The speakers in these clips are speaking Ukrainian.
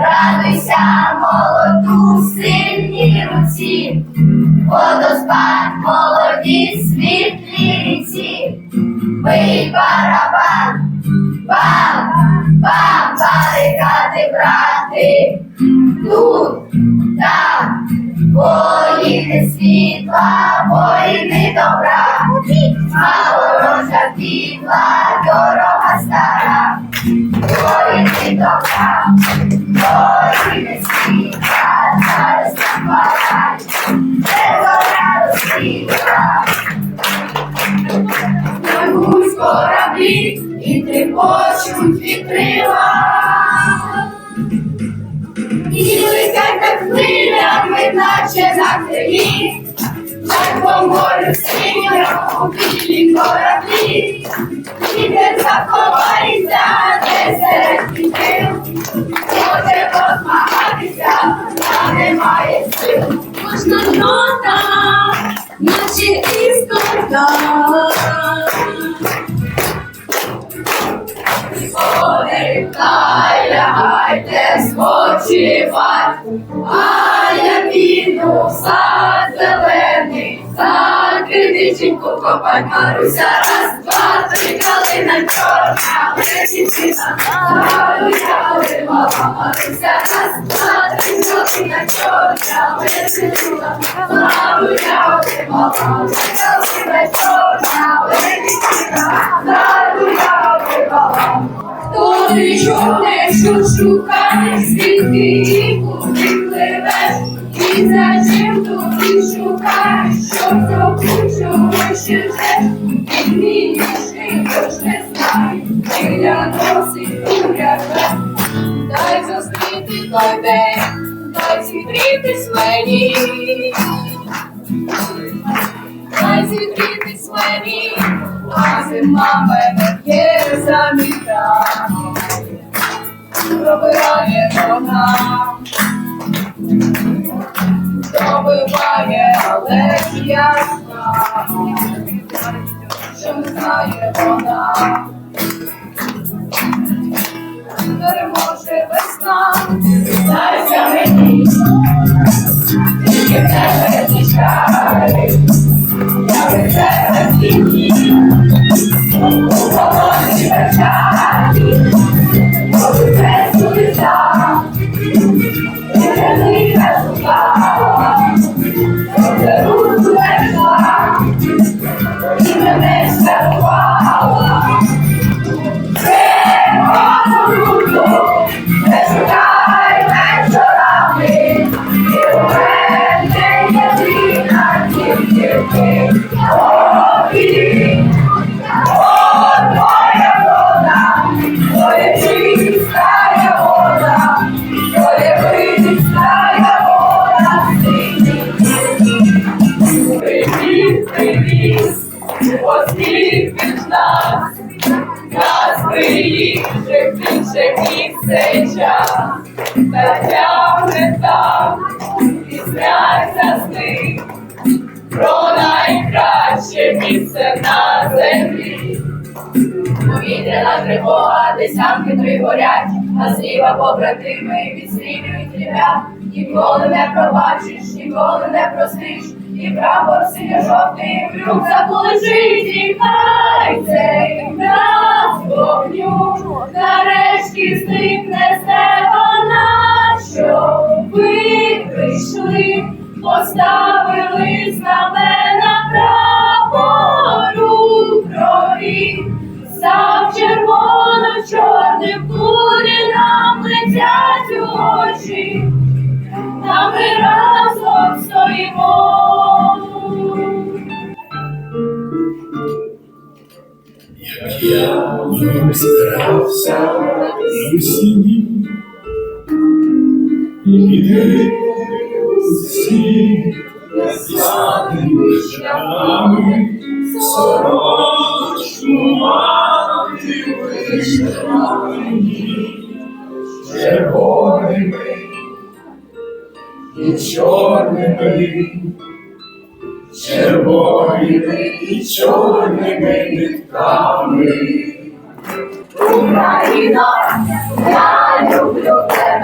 радуйся, молоду, сильній руці, водоспад, молоді, світлі ріці, бий барабан, бам, бам, барикади, брати, тут, там, воїни світла, воїни добра, а ворожа дорога стара, воїни добра, воїни світла, зараз нам палай, де зоря розсвітла. Пливуть кораблі і тріпочуть вітрила. І летять так хвилями, наче на крилі, так по морю синьому білі кораблі. Вітер заховається, де серед вітрил, може позмагатися, та немає сил. Кожна нота, наче істота. Ой, лягайте спочивать, а я піду в сад зелений, дівчинку копать Маруся, раз, два, три, калина чорна, лисицина, Мару я вимала, Маруся, раз, два, три, калина чорна, лисицина, Мару я вимала, калина чорна, лисицина, Мару я вимала. Хто ти чуєш, що шукаєш, звідки куди пливеш? І зачем тобі шукаєш, що зробив, біля носить уряде. Дай зустріти той день, дай зігрітись мені. Дай зігрітись мені, а зима мене є заміта. Пробирає вона, добиває, але ж ясна, що знає вона. song. Та тягне там і сняться сни про найкраще місце на землі. Повітряна тривога, десятки три горять, а зліва побратими відстрілюють ребят. Ніколи не пробачиш, ніколи не простиш, і прапор синьо-жовтий в рюкзаку лежить, і хай цей раз вогню нарешті зникне поставили знамена прапору крові. Став червоно-чорним кулі нам летять у очі, та ми разом стоїмо. Як я вже збирався на іди всі ясними шляхами, сорочку мати вишила мені, червоними і чорними, червоними і чорними нитками. Україно, я люблю тебе,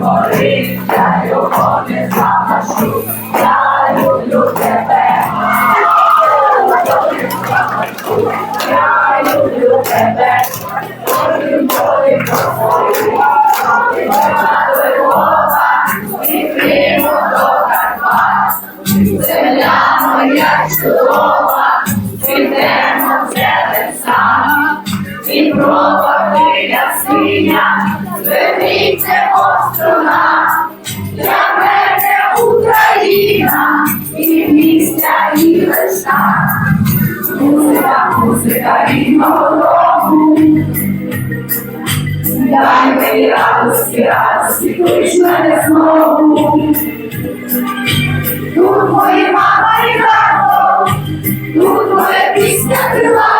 моє я його не загашу, я люблю тебе. Я люблю тебе, і до Карпат. Земля моя і прова хвиля синя, зверніться оструна, для мене Україна, і місця, і весна. Музика, музика рідного дому. Дай мені радості, радості, клич мене знову. Тут мої мама і тато, тут моя пісня крилата,